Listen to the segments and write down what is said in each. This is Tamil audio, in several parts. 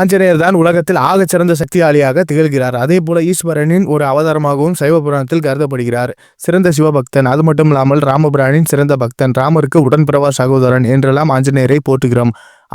ஆஞ்சநேயர் தான் உலகத்தில் ஆகச் சிறந்த சக்தியாளியாக திகழ்கிறார். அதே போல ஈஸ்வரனின் ஒரு அவதாரமாகவும் சைவ புராணத்தில் கருதப்படுகிறார். சிறந்த சிவபக்தன் அது மட்டும் இல்லாமல் ராமபிரானின் சிறந்த பக்தன் ராமருக்கு உடன்பிறவா சகோதரன் என்றெல்லாம் ஆஞ்சநேயரை போற்றுகிறோம்.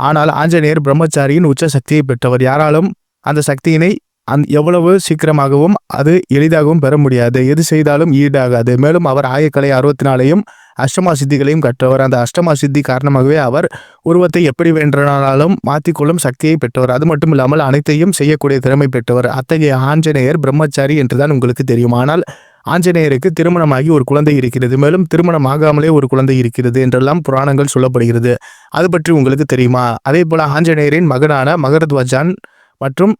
ஆனால் ஆஞ்சநேயர் பிரம்மச்சாரியின் உச்ச சக்தியை பெற்றவர். யாராலும் அந்த சக்தியினை அந் எவ்வளவு சீக்கிரமாகவும் அது எளிதாகவும் பெற முடியாது. எது செய்தாலும் ஈடாகாது. மேலும் அவர் ஆயக்கலை அறுபத்தி நாளையும் அஷ்டமா சித்திகளையும் கற்றவர். அந்த அஷ்டமா சித்தி காரணமாகவே அவர் உருவத்தை எப்படி வேண்டுமானாலும் மாற்றிக்கொள்ளும் சக்தியை பெற்றவர். அது மட்டும் இல்லாமல் அனைத்தையும் செய்யக்கூடிய திறமை பெற்றவர். அத்தகைய ஆஞ்சநேயர் பிரம்மச்சாரி என்றுதான் உங்களுக்கு தெரியும். ஆனால் ஆஞ்சநேயருக்கு திருமணமாகி ஒரு குழந்தை இருக்கிறது. மேலும் திருமணம் ஆகாமலே ஒரு குழந்தை இருக்கிறது என்றெல்லாம் புராணங்கள் சொல்லப்படுகிறது. அது பற்றி உங்களுக்கு தெரியுமா? அதே போல ஆஞ்சநேயரின் மகனான மகரத்வஜான் மற்றும்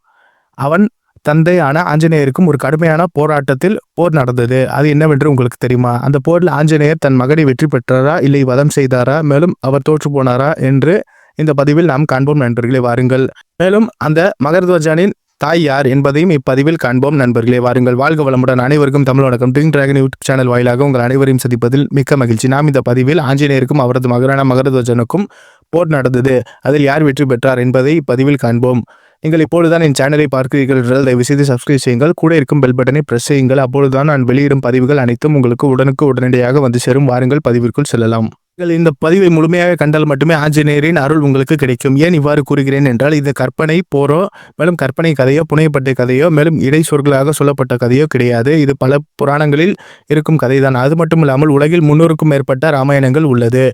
அவன் தந்தையான ஆஞ்சநேயருக்கும் ஒரு கடுமையான போராட்டத்தில் போர் நடந்தது. அது என்னவென்று உங்களுக்கு தெரியுமா? அந்த போரில் ஆஞ்சநேயர் தன் மகனை வெற்றி பெற்றாரா? இல்லை வதம் செய்தாரா? மேலும் அவர் தோற்று போனாரா? என்று இந்த பதிவில் நாம் காண்போம் நண்பர்களே வாருங்கள். மேலும் அந்த மகரத்வஜானின் தாய் யார் என்பதையும் இப்பதிவில் காண்போம் நண்பர்களே வாருங்கள். வாழ்க வளமுடன் அனைவருக்கும் தமிழ் வணக்கம். ட்ரிங் டிராகன் யூடியூப் சேனல் வாயிலாக உங்கள் அனைவரையும் சந்திப்பதில் மிக்க மகிழ்ச்சி. நாம் இந்த பதிவில் ஆஞ்சநேயருக்கும் அவரது மகரான மகரத்வஜனுக்கும் போர் நடந்தது. அதில் யார் வெற்றி பெற்றார் என்பதை இப்பதிவில் காண்போம். நீங்கள் இப்பொழுதுதான் என் சேனலை பார்க்கிறீர்கள். என்றால் தயவு செய்து சப்ஸ்கிரைப் செய்யுங்கள். கூட இருக்கும் பெல் பட்டனை பிரஸ் செய்யுங்கள். அப்பொழுதுதான் நான் வெளியிடும் பதிவுகள் அனைத்தும் உங்களுக்கு உடனுக்கு உடனடியாக வந்து சேரும். வாருங்கள் பதிவிற்குள் செல்லலாம். நீங்கள் இந்த பதிவை முழுமையாக கண்டால் மட்டுமே ஆஞ்சநேயரின் அருள் உங்களுக்கு கிடைக்கும். ஏன் இவ்வாறு கூறுகிறேன் என்றால் இது கற்பனை போரோ மேலும் கற்பனை கதையோ புனையப்பட்ட கதையோ மேலும் இடை சொற்களாக சொல்லப்பட்ட கதையோ கிடையாது. இது பல புராணங்களில் இருக்கும் கதைதான். அது மட்டும் இல்லாமல் உலகில் முன்னூறுக்கும் மேற்பட்ட ராமாயணங்கள் உள்ளது.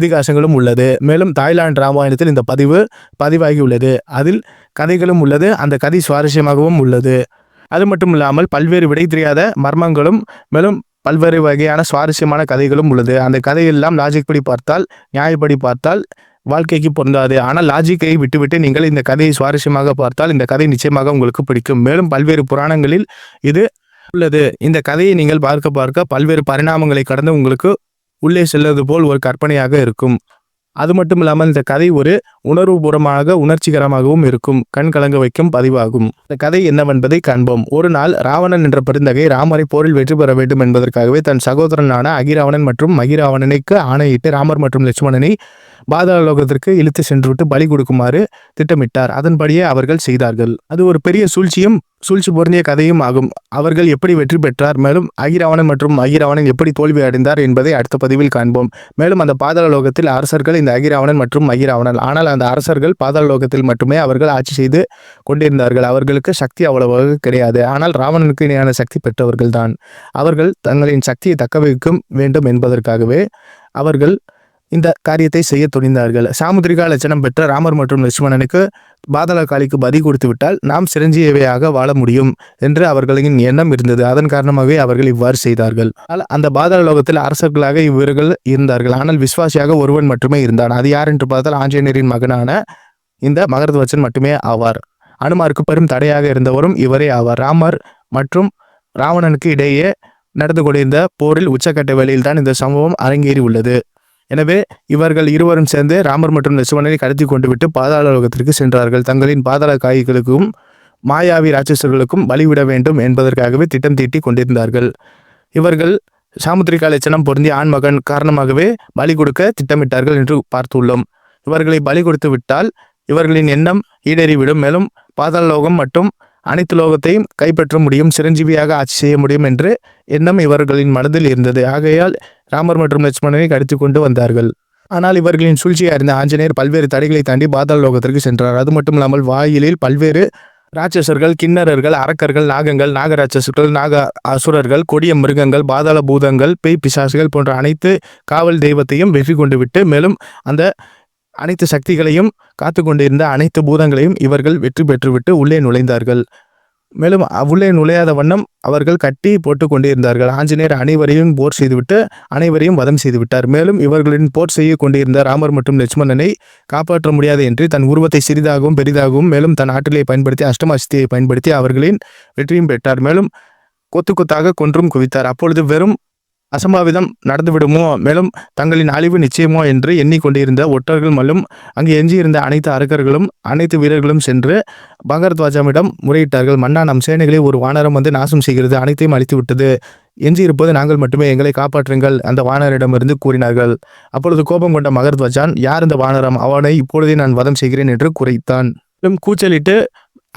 இதிகாசங்களும் உள்ளது. மேலும் தாய்லாந்து ராமாயணத்தில் இந்த பதிவு பதிவாகி உள்ளது அதில் கதைகளும் உள்ளது. அந்த கதை சுவாரஸ்யமாகவும் உள்ளது. அது மட்டும் இல்லாமல் பல்வேறு விடை தெரியாத மர்மங்களும் மேலும் பல்வேறு வகையான சுவாரஸ்யமான கதைகளும் உள்ளது. அந்த கதையெல்லாம் லாஜிக் படி பார்த்தால் நியாயப்படி பார்த்தால் வாழ்க்கைக்கு பொருந்தாது. ஆனால் லாஜிக்கை விட்டுவிட்டு நீங்கள் இந்த கதையை சுவாரஸ்யமாக பார்த்தால் இந்த கதை நிச்சயமாக உங்களுக்கு பிடிக்கும். மேலும் பல்வேறு புராணங்களில் இது உள்ளது. இந்த கதையை நீங்கள் பார்க்க பார்க்க பல்வேறு பரிணாமங்களை கடந்து உங்களுக்கு உள்ளே செல்வது போல் ஒரு கற்பனையாக இருக்கும். அது மட்டும் இல்லாமல் இந்த கதை ஒரு உணர்வுபூர்வமாக உணர்ச்சிகரமாகவும் இருக்கும். கண் கலங்க வைக்கும் பதிவாகும். இந்த கதை என்னவென்பதை காண்போம். ஒரு நாள் ராவணன் என்ற பெருந்தகை ராமரை போரில் வெற்றி பெற வேண்டும் என்பதற்காகவே தன் சகோதரனான அகிராவணன் மற்றும் மகிராவணனுக்கு ஆணையிட்டு ராமர் மற்றும் லட்சுமணனை பாதாள லோகத்திற்கு இழுத்து சென்றுவிட்டு பலி கொடுக்குமாறு திட்டமிட்டார். அதன்படியே அவர்கள் செய்தார்கள். அது ஒரு பெரிய சூழ்ச்சியும் சூழ்ச்சி பொருந்திய கதையும் ஆகும். அவர்கள் எப்படி வெற்றி பெற்றார்? மேலும் அகிரவணன் மற்றும் அகிரவணன் எப்படி தோல்வி அடைந்தார் என்பதை அடுத்த பதிவில் காண்போம். மேலும் அந்த பாதாள லோகத்தில் அரசர்கள் இந்த அகிராவணன் மற்றும் அகிரவணன் ஆனால் அந்த அரசர்கள் பாதாள லோகத்தில் மட்டுமே அவர்கள் ஆட்சி செய்து கொண்டிருந்தார்கள். அவர்களுக்கு சக்தி அவ்வளவாக கிடையாது. ஆனால் ராவணனுக்கு இணையான சக்தி பெற்றவர்கள் தான் அவர்கள் தங்களின் சக்தியை தக்க வைக்கும் வேண்டும் என்பதற்காகவே அவர்கள் இந்த காரியத்தை செய்ய துணிந்தார்கள். சாமுத்திரிகா லட்சணம் பெற்ற ராமர் மற்றும் லட்சுமணனுக்கு பாதாள காளிக்கு பதி கொடுத்து விட்டால் நாம் சிரஞ்சீவியாக வாழ முடியும் என்று அவர்களின் எண்ணம் இருந்தது. அதன் காரணமாகவே அவர்கள் இவ்வாறு செய்தார்கள். ஆனால் அந்த பாதாள லோகத்தில் அரசர்களாக இவர்கள் இருந்தார்கள். ஆனால் விஸ்வாசியாக ஒருவன் மட்டுமே இருந்தான். அது யார் என்று பார்த்தால் ஆஞ்சநேயரின் மகனான இந்த மகரத்வச்சன் மட்டுமே ஆவார். அனுமாருக்கு பெரும் தடையாக இருந்தவரும் இவரே ஆவார். ராமர் மற்றும் ராவணனுக்கு இடையே நடந்து கொண்டிருந்த போரில் உச்சக்கட்ட வேளையில் தான் இந்த சம்பவம் அரங்கேறி உள்ளது எனவே இவர்கள் இருவரும் சேர்ந்து ராமர் மற்றும் லட்சுமணனை கடத்தி கொண்டு விட்டு பாதாள லோகத்திற்கு சென்றார்கள். தங்களின் பாதாள காய்களுக்கும் மாயாவி ராட்சசர்களுக்கும் பலிவிட வேண்டும் என்பதற்காகவே திட்டம் தீட்டி கொண்டிருந்தார்கள். இவர்கள் சாமுத்திரிகா லட்சணம் பொருந்திய ஆண்மகன் காரணமாகவே பலி கொடுக்க திட்டமிட்டார்கள் என்று பார்த்துள்ளோம். இவர்களை பலி கொடுத்து விட்டால் இவர்களின் எண்ணம் ஈடேறிவிடும். மேலும் பாதாள லோகம் மற்றும் அனைத்து லோகத்தையும் கைப்பற்ற முடியும் சிரஞ்சீவியாக ஆட்சி செய்ய முடியும் என்று எண்ணம் இவர்களின் மனதில் இருந்தது. ஆகையால் ராமர் மற்றும் லட்சுமணனை கடித்து கொண்டு வந்தார்கள். ஆனால் இவர்களின் சூழ்ச்சியை அறிந்த ஆஞ்சநேயர் பல்வேறு தடைகளை தாண்டி பாதாள லோகத்திற்கு சென்றார். அது மட்டும் இல்லாமல் வாயிலில் பல்வேறு ராட்சசர்கள் கிண்ணறர்கள் அரக்கர்கள் நாகங்கள் நாகராட்சசர்கள் நாக அசுரர்கள் கொடிய மிருகங்கள் பாதாள பூதங்கள் பேய் பிசாசுகள் போன்ற அனைத்து காவல் தெய்வத்தையும் வெற்றி கொண்டு விட்டு மேலும் அந்த அனைத்து சக்திகளையும் காத்து கொண்டிருந்த அனைத்து பூதங்களையும் இவர்கள் வெற்றி பெற்றுவிட்டு உள்ளே நுழைந்தார்கள். மேலும் உள்ளே நுழையாத வண்ணம் அவர்கள் கட்டி போட்டு கொண்டிருந்தார்கள். ஆஞ்சநேயர் அனைவரையும் போர் செய்துவிட்டு அனைவரையும் வதம் செய்து விட்டார் மேலும் இவர்களின் போர் செய்ய கொண்டிருந்த ராமர் மற்றும் லட்சுமணனை காப்பாற்ற முடியாது என்று தன் உருவத்தை சிறிதாகவும் பெரிதாகவும் மேலும் தன் ஆற்றலை பயன்படுத்தி அஷ்டமாஸ்தியை பயன்படுத்தி அவர்களின் வெற்றியும் பெற்றார். மேலும் கொத்து கொத்தாக கொன்றும் குவித்தார். அப்பொழுது வெறும் அசம்பாவிதம் நடந்துவிடுமோ? மேலும் தங்களின் அழிவு நிச்சயமோ என்று எண்ணிக்கொண்டிருந்த ஒற்றர்கள் மற்றும் அங்கு எஞ்சியிருந்த அனைத்து அரக்கர்களும் அனைத்து வீரர்களும் சென்று பகரத்வாஜாவிடம் முறையிட்டார்கள். மன்னா நம் சேனைகளை ஒரு வானரம் வந்து நாசம் செய்கிறது அனைத்தையும் அழித்து விட்டது எஞ்சியிருப்பது நாங்கள் மட்டுமே எங்களை காப்பாற்றுங்கள் அந்த வானரிடமிருந்து கூறினார்கள். அப்பொழுது கோபம் கொண்ட மகரத்வஜான் யார் இந்த வானரம்? அவனை இப்பொழுதே நான் வதம் செய்கிறேன் என்று குறைத்தான். மேலும் கூச்சலிட்டு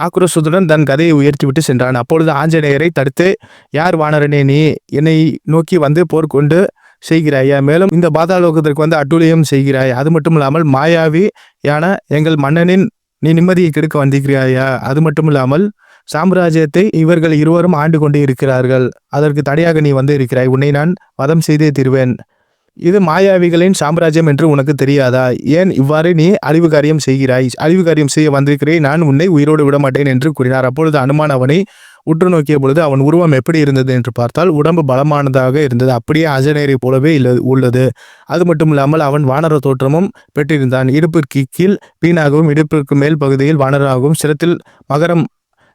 ஆக்ரோஷத்துடன் தன் கதையை உயர்த்திவிட்டு சென்றான். அப்பொழுது ஆஞ்சநேயரை தடுத்து யார் வானரனே நீ? என்னை நோக்கி வந்து போர்க்கொண்டு செய்கிறாயா? மேலும் இந்த பாதாளோகத்திற்கு வந்து அட்டூழியம் செய்கிறாய்? அது மட்டும் இல்லாமல் மாயாவி யான எங்கள் மன்னனின் நீ நிம்மதியை கெடுக்க வந்திருக்கிறாயா? அது மட்டும் இல்லாமல் சாம்ராஜ்யத்தை இவர்கள் இருவரும் ஆண்டு கொண்டு இருக்கிறார்கள். அதற்கு தடையாக நீ வந்து இருக்கிறாய். உன்னை நான் வதம் செய்தே தீர்வேன். இது மாயாவிகளின் சாம்ராஜ்யம் என்று உனக்கு தெரியாதா? ஏன் இவ்வாறு நீ அழிவு காரியம் செய்கிறாய்? அறிவு காரியம் செய்ய வந்திருக்கிறேன். நான் உன்னை உயிரோடு விட மாட்டேன் என்று கூறினார். அப்பொழுது அனுமான் அவனை உற்று நோக்கிய பொழுது அவன் உருவம் எப்படி இருந்தது என்று பார்த்தால் உடம்பு பலமானதாக இருந்தது. அப்படியே அஜநேரை போலவே இல்ல உள்ளது. அது மட்டும் இல்லாமல் அவன் வானர தோற்றமும் பெற்றிருந்தான். இடுப்பிற்கு கீழ் பீனாகவும் இடுப்பிற்கு மேல் பகுதியில் வானராகவும் சிரத்தில் மகரம்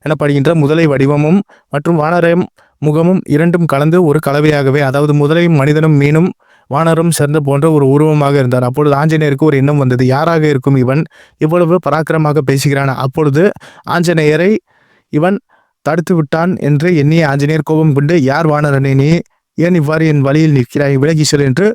எனப்படுகின்ற முதலை வடிவமும் மற்றும் வானரம் முகமும் இரண்டும் கலந்து ஒரு கலவையாகவே அதாவது முதலையும் மனிதனும் மீனும் வானரும் சேர்ந்த போன்ற ஒரு உருவமாக இருந்தார். அப்பொழுது ஆஞ்சநேயருக்கு ஒரு எண்ணம் வந்தது. யாராக இருக்கும் இவன்? இவ்வளவு பராக்கிரமாக பேசுகிறான். அப்பொழுது ஆஞ்சநேயரை இவன் தடுத்து விட்டான் என்று எண்ணிய ஆஞ்சநேயர் கோபம் கொண்டு யார் வானரனே நீ? ஏன் இவ்வாறு என் வழியில் நிற்கிறாய்? விலகி செல் என்று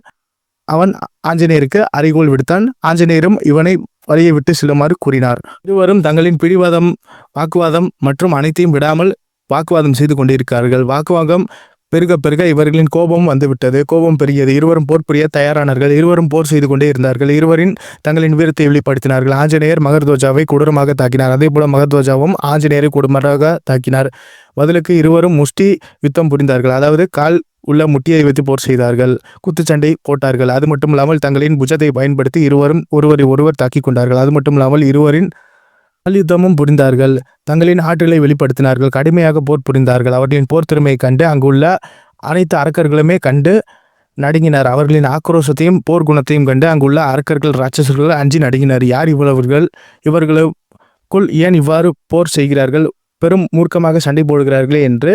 அவன் ஆஞ்சநேயருக்கு அறிகோள் விடுத்தான். ஆஞ்சநேயரும் இவனை வழியை விட்டு செல்லுமாறு கூறினார். இருவரும் தங்களின் பிடிவாதம் வாக்குவாதம் மற்றும் அனைத்தையும் விடாமல் வாக்குவாதம் செய்து கொண்டிருக்கிறார்கள். வாக்குவாதம் பெருக பெருக இவர்களின் கோபம் வந்துவிட்டது. கோபம் பெருகியது. இருவரும் போர் புரிய தயாரானார்கள். இருவரும் போர் செய்து கொண்டே இருந்தார்கள். இருவரின் தங்களின் வீரத்தை வெளிப்படுத்தினார்கள். ஆஞ்சநேயர் மகர்தோஜாவை கொடூரமாக தாக்கினார். அதே போல மகர்தோஜாவும் ஆஞ்சநேயரை கொடுமராக தாக்கினார். பதிலுக்கு இருவரும் முஷ்டி யுத்தம் புரிந்தார்கள். அதாவது கால் உள்ள முட்டியை வைத்து போர் செய்தார்கள். குத்துச்சண்டை போட்டார்கள். அது மட்டும் இல்லாமல் தங்களின் புஜத்தை பயன்படுத்தி இருவரும் ஒருவரை ஒருவர் தாக்கிக் கொண்டார்கள். அது மட்டும் இல்லாமல் இருவரின் மல்யுத்தமும் புரிந்தார்கள். தங்களின் ஆற்றலை வெளிப்படுத்தினார்கள். கடுமையாக போர் புரிந்தார்கள். அவர்களின் போர் திறமையை கண்டு அங்குள்ள அனைத்து அரக்கர்களுமே கண்டு நடுங்கினார். அவர்களின் ஆக்ரோஷத்தையும் போர் குணத்தையும் கண்டு அங்குள்ள அரக்கர்கள் ராட்சசர்கள் அஞ்சி நடுங்கினார். யார் இவ்வளவர்கள்? இவர்களுக்குள் ஏன் இவ்வாறு போர் செய்கிறார்கள்? பெரும் மூர்க்கமாக சண்டை போடுகிறார்களே என்று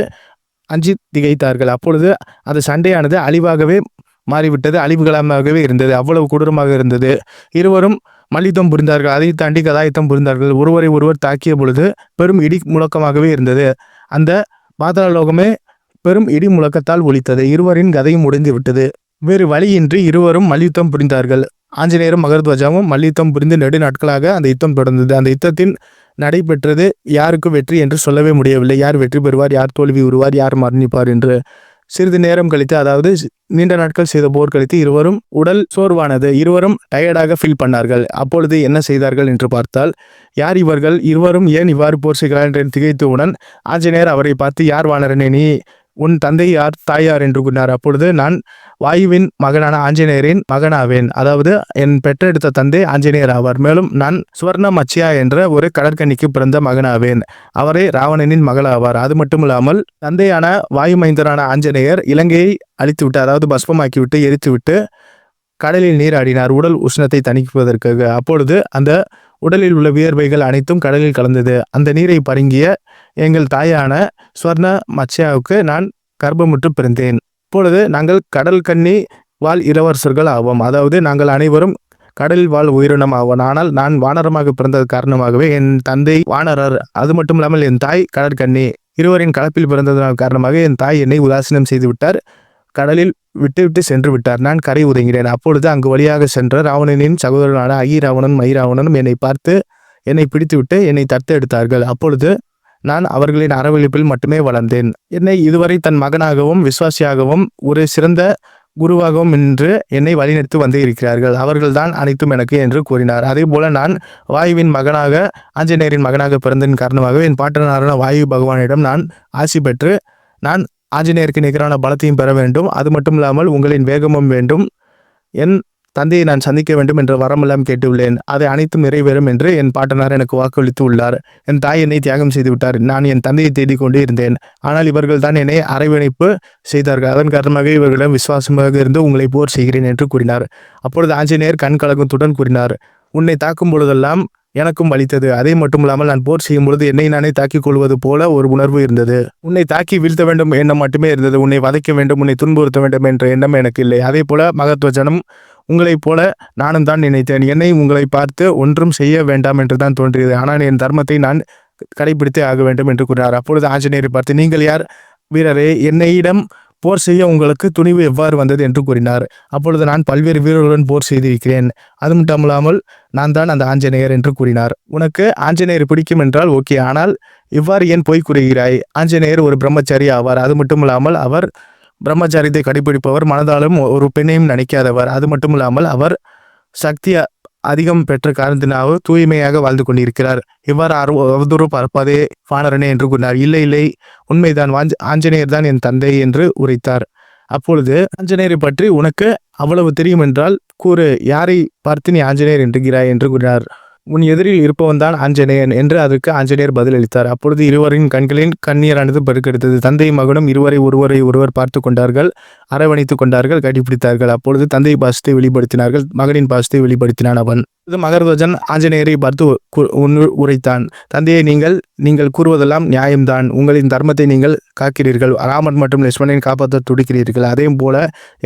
அஞ்சி திகைத்தார்கள். அப்பொழுது அந்த சண்டையானது அழிவாகவே மாறிவிட்டது. அழிவுகளமாகவே இருந்தது. அவ்வளவு கொடூரமாக இருந்தது. இருவரும் மல்யுத்தம் புரிந்தார்கள். அதை தாண்டி கதாயுத்தம் புரிந்தார்கள். ஒருவரை ஒருவர் தாக்கிய பொழுது பெரும் இடி முழக்கமாகவே இருந்தது. அந்த பாதாள லோகமே பெரும் இடி முழக்கத்தால் ஒலித்தது. இருவரின் கதையும் முடிந்து விட்டது. வேறு வழியின்றி இருவரும் மல்யுத்தம் புரிந்தார்கள். ஆஞ்சநேயரும் மகர்த்வஜாவும் மல்யுத்தம் புரிந்து நெடு நாட்களாக அந்த யுத்தம் தொடர்ந்தது. அந்த யுத்தத்தின் நடைபெற்றது யாருக்கு வெற்றி என்று சொல்லவே முடியவில்லை. யார் வெற்றி பெறுவார்? யார் தோல்வி உருவார்? யார் மரணிப்பார் என்று சிறிது நேரம் கழித்து அதாவது நீண்ட நாட்கள் செய்த போர் கழித்து இருவரும் உடல் சோர்வானது. இருவரும் டயர்டாக ஃபீல் பண்ணார்கள். அப்பொழுது என்ன செய்தார்கள் என்று பார்த்தால் யார் இவர்கள்? இருவரும் ஏன் இவ்வாறு போர் செய்கிறார்கள் என்று திகைத்தவுடன் ஆஞ்சநேயர் அவரை பார்த்து யார் வானரனே நீ? உன் தந்தை யார் தாயார் என்று கூறினார். அப்பொழுது நான் வாயுவின் மகனான ஆஞ்சநேயரின் மகனாவேன். அதாவது என் பெற்றெடுத்த தந்தை ஆஞ்சநேயர் ஆவார். மேலும் நான் சுவர்ண மச்சியா என்ற ஒரு கடற்கன்னிக்கு பிறந்த மகனாவேன். அவரே ராவணனின் மகளாவார். அது மட்டுமில்லாமல் தந்தையான வாயு மைந்தரான ஆஞ்சநேயர் இலங்கையை அழித்துவிட்டு அதாவது பஸ்பமாக்கிவிட்டு எரித்துவிட்டு கடலில் நீராடினார். உடல் உஷ்ணத்தை தணிப்பதற்காக. அப்பொழுது அந்த உடலில் உள்ள வியர்வைகள் அனைத்தும் கடலில் கலந்தது. அந்த நீரை பருங்கிய எங்கள் தாயான ஸ்வர்ண மச்சியாவுக்கு நான் கர்ப்பமுற்று பிறந்தேன். இப்பொழுது நாங்கள் கடல் கண்ணி வாழ் இளவரசர்கள் ஆவோம். அதாவது நாங்கள் அனைவரும் கடலில் வாழ் உயிரினம் ஆவோம். ஆனால் நான் வானரமாக பிறந்தது காரணமாகவே என் தந்தை வானரர் அது மட்டும் இல்லாமல் என் தாய் கடற்கண்ணி இருவரின் கலப்பில் பிறந்ததனால் காரணமாக என் தாய் என்னை உதாசீனம் செய்துவிட்டார். கடலில் விட்டுவிட்டு சென்று விட்டார். நான் கரை உதங்கினேன் அப்பொழுது அங்கு வழியாக சென்ற ராவணனின் சகோதரனான அகிராவணன் மயிராவணனும் என்னை பார்த்து என்னை பிடித்துவிட்டு என்னை தத்து எடுத்தார்கள் அப்பொழுது நான் அவர்களின் அறவழிப்பில் மட்டுமே வளர்ந்தேன். என்னை இதுவரை தன் மகனாகவும் விசுவாசியாகவும் ஒரு சிறந்த குருவாகவும் என்று என்னை வழிநடத்தி வந்து இருக்கிறார்கள். அவர்கள்தான் அனைத்தும் எனக்கு என்று கூறினார். அதே போல நான் வாயுவின் மகனாக ஆஞ்சநேயரின் மகனாக பிறந்தின் காரணமாக என் பாட்டனாரான வாயு பகவானிடம் நான் ஆசி பெற்று நான் ஆஞ்சநேயருக்கு நிகரான பலத்தையும் பெற வேண்டும். அது மட்டும் இல்லாமல் உங்களின் வேகமும் வேண்டும். என் தந்தையை நான் சந்திக்க வேண்டும் என்ற வரமெல்லாம் கேட்டுள்ளேன். அதை அனைத்தும் நிறைவேறும் என்று என் பாட்டனார் எனக்கு வாக்களித்து உள்ளார். என் தாய் என்னை தியாகம் செய்து விட்டார். நான் என் தந்தையை தேடிக் கொண்டு இருந்தேன். ஆனால் இவர்கள் தான் என்னை அரவணைப்பு செய்தார்கள். அதன் காரணமாக இவர்களிடம் விசுவாசமாக இருந்து உங்களை போர் செய்கிறேன் என்று கூறினார். அப்பொழுது ஆஞ்சநேயர் கண் கலகத்துடன் கூறினார். உன்னை தாக்கும் பொழுதெல்லாம் எனக்கும் வலித்தது. அதே மட்டுமில்லாமல் நான் போர் செய்யும் பொழுது என்னை நானே தாக்கிக் கொள்வது போல ஒரு உணர்வு இருந்தது. உன்னை தாக்கி வீழ்த்த வேண்டும் எண்ணம் மட்டுமே இருந்தது. உன்னை வதைக்க வேண்டும் உன்னை துன்புறுத்த வேண்டும் என்ற எண்ணம் எனக்கு இல்லை. அதே போல மகத்துவஜனம் உங்களைப் போல நானும் தான் நினைத்தேன். என்னை உங்களை பார்த்து ஒன்றும் செய்ய வேண்டாம் என்று தான் தோன்றியது. ஆனால் என் தர்மத்தை நான் கடைபிடித்தே ஆக வேண்டும் என்று கூறினார். அப்பொழுது ஆஞ்சநேயரை பார்த்து நீங்கள் யார்? வீரரே என்னையிடம் போர் செய்ய உங்களுக்கு துணிவு எவ்வாறு வந்தது என்று கூறினார். அப்பொழுது நான் பல்வேறு வீரர்களுடன் போர் செய்திருக்கிறேன். அது மட்டுமில்லாமல் நான் தான் அந்த ஆஞ்சநேயர் என்று கூறினார். உனக்கு ஆஞ்சநேயர் பிடிக்கும் என்றால் ஓகே ஆனால் இவ்வாறு ஏன் பொய் கூறுகிறாய்? ஆஞ்சநேயர் ஒரு பிரம்மச்சாரி ஆவார். அது மட்டுமில்லாமல் அவர் பிரம்மச்சாரியத்தை கடைபிடிப்பவர். மனதாலும் ஒரு பெண்ணையும் நினைக்காதவர். அது மட்டுமில்லாமல் அவர் சக்தியா அதிகம் பெற்ற காரணத்தினாவோ தூய்மையாக வாழ்ந்து கொண்டிருக்கிறார். இவ்வாறு அரு- அவதூறு பார்ப்பதே வானரனே என்று கூறினார். இல்லை இல்லை உண்மைதான். வாஞ்ச- ஆஞ்சநேயர் தான் என் தந்தை என்று உரைத்தார். அப்பொழுது ஆஞ்சநேயரை பற்றி உனக்கு அவ்வளவு தெரியும் என்றால் கூறு யாரை பார்த்து நீ ஆஞ்சநேயர் என்கிறாய் என்று கூறினார். உன் எதிரில் இருப்பவன் தான் ஆஞ்சநேயன் என்று அதற்கு ஆஞ்சநேயர் பதிலளித்தார். அப்பொழுது இருவரின் கண்களின் கண்ணீரானது பெருக்கெடுத்தது தந்தை மகனும் இருவரை ஒருவரை ஒருவர் பார்த்து கொண்டார்கள் அரவணைத்துக் கொண்டார்கள் கட்டிப்பிடித்தார்கள். அப்பொழுது தந்தை பாசத்தை வெளிப்படுத்தினார்கள் மகனின் பாசத்தை வெளிப்படுத்தினான் அவன். இது மகர்வஜன் ஆஞ்சநேயரை பார்த்து உரைத்தான். தந்தையை நீங்கள் நீங்கள் கூறுவதெல்லாம் நியாயம்தான். உங்களின் தர்மத்தை நீங்கள் காக்கிறீர்கள். ராமன் மற்றும் லட்சுமணன் காப்பாற்ற துடிக்கிறீர்கள். அதே போல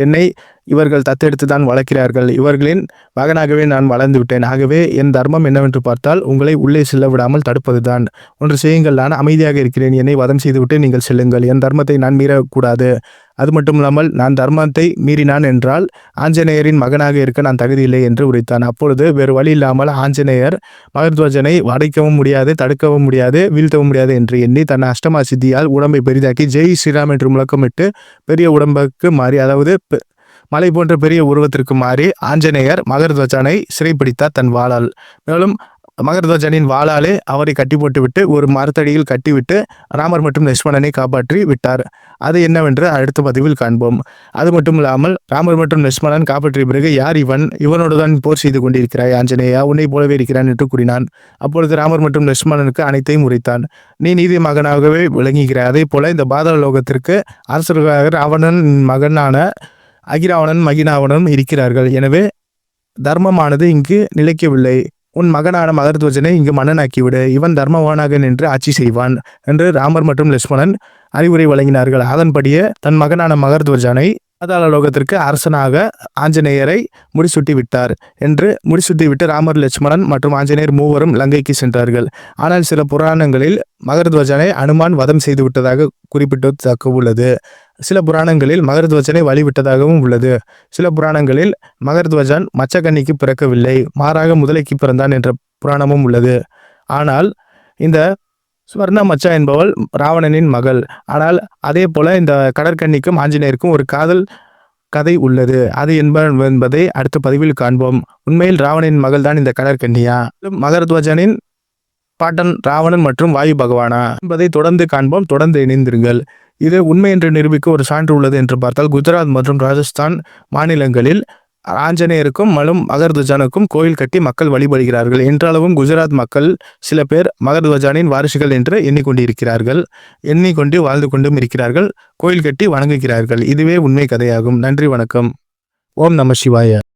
என்னை இவர்கள் தத்தெடுத்து தான் வளர்க்கிறார்கள். இவர்களின் மகனாகவே நான் வளர்ந்து விட்டேன் ஆகவே என் தர்மம் என்னவென்று பார்த்தால் உங்களை உள்ளே செல்ல விடாமல் தடுப்பதுதான். ஒன்று செய்யுங்கள். நான் அமைதியாக இருக்கிறேன். என்னை வதம் செய்துவிட்டு நீங்கள் செல்லுங்கள். என் தர்மத்தை நான் மீறக்கூடாது. அது மட்டும் இல்லாமல் நான் தர்மத்தை மீறினான் என்றால் ஆஞ்சநேயரின் மகனாக இருக்க நான் தகுதியில்லை என்று உரைத்தான். அப்பொழுது வேறு வழி இல்லாமல் ஆஞ்சநேயர் மகத்வஜனை வடைக்கவும் முடியாது தடுக்கவும் முடியாது வீழ்த்தவும் முடியாது என்று எண்ணி தன் அஷ்டமா சித்தியால் உடம்பை பெரிதாக்கி ஜெய் ஸ்ரீராம் என்று முழக்கமிட்டு பெரிய உடம்புக்கு மாறி அதாவது பெ- மலை போன்ற பெரிய உருவத்திற்கு மாறி ஆஞ்சநேயர் மகர்த்வஜனை சிறைப்பிடித்தார் தன் வாளால். மேலும் மகர்த்வஜனின் வாளாலே அவரை கட்டி போட்டுவிட்டு ஒரு மரத்தடியில் கட்டிவிட்டு ராமர் மற்றும் லட்சுமணனை காப்பாற்றி விட்டார். அது என்னவென்று அடுத்த பதிவில் காண்போம். அது மட்டும் இல்லாமல் ராமர் மற்றும் லட்சுமணன் காப்பாற்றிய பிறகு யார் இவன்? இவனோடு தான் போர் செய்து கொண்டிருக்கிறாய் ஆஞ்சநேயா? உன்னை போலவே இருக்கிறான் என்று கூறினான். அப்பொழுது ராமர் மற்றும் லட்சுமணனுக்கு அனைத்தையும் உரைத்தான். நீ நீதி மகனாகவே விளங்குகிறாய். அதே போல இந்த பாதாள லோகத்திற்கு அரசர்களாக ராவணன் மகனான அகிராவணன் மகினாவணன் இருக்கிறார்கள். எனவே தர்மமானது இங்கு நிலைக்கவில்லை. உன் மகனான மகரத்வஜனை இங்கு மன்னனாக்கிவிடு. இவன் தர்மவானாக நின்று ஆட்சி செய்வான் என்று ராமர் மற்றும் லட்சுமணன் அறிவுரை வழங்கினார்கள். அதன்படியே தன் மகனான மகரத்வஜனை பாதாள லோகத்திற்கு அரசனாக ஆஞ்சநேயரை முடிசூட்டி விட்டார் என்று முடிசூட்டி விட்டு ராமர் லட்சுமணன் மற்றும் ஆஞ்சநேயர் மூவரும் லங்கைக்கு சென்றார்கள். ஆனால் சில புராணங்களில் மகரத்வஜனை அனுமான் வதம் செய்து விட்டதாக குறிப்பிட்டதாக உள்ளது சில புராணங்களில் மகரத்வஜனை வழிவிட்டதாகவும் உள்ளது. சில புராணங்களில் மகரத்வஜன் மச்சக்கன்னிக்கு பிறக்கவில்லை மாறாக முதலைக்கு பிறந்தான் என்ற புராணமும் உள்ளது. ஆனால் இந்த ஸ்வர்ண மச்சா என்பவள் ராவணனின் மகள். ஆனால் அதே போல இந்த கடற்கன்னிக்கும் ஆஞ்சநேயருக்கும் ஒரு காதல் கதை உள்ளது. அது என்ப என்பதை அடுத்த பதிவில் காண்போம். உண்மையில் ராவணனின் மகள் தான் இந்த கடற்கன்னியா? மகரத்வஜனின் பாட்டன் ராவணன் மற்றும் வாயு பகவானா என்பதை தொடர்ந்து காண்போம். தொடர்ந்து இணைந்திருங்கள். இது உண்மை என்று நிரூபிக்க ஒரு சான்று உள்ளது என்று பார்த்தால் குஜராத் மற்றும் ராஜஸ்தான் மாநிலங்களில் ஆஞ்சநேயருக்கும் மலும் மகர்துஜானுக்கும் கோயில் கட்டி மக்கள் வழிபடுகிறார்கள். என்றாலும் குஜராத் மக்கள் சில பேர் மகர்துவஜானின் வாரிசுகள் என்று எண்ணிக்கொண்டிருக்கிறார்கள். எண்ணிக்கொண்டு வாழ்ந்து கொண்டும் இருக்கிறார்கள். கோயில் கட்டி வணங்குகிறார்கள். இதுவே உண்மை கதையாகும். நன்றி வணக்கம். ஓம் நம சிவாய.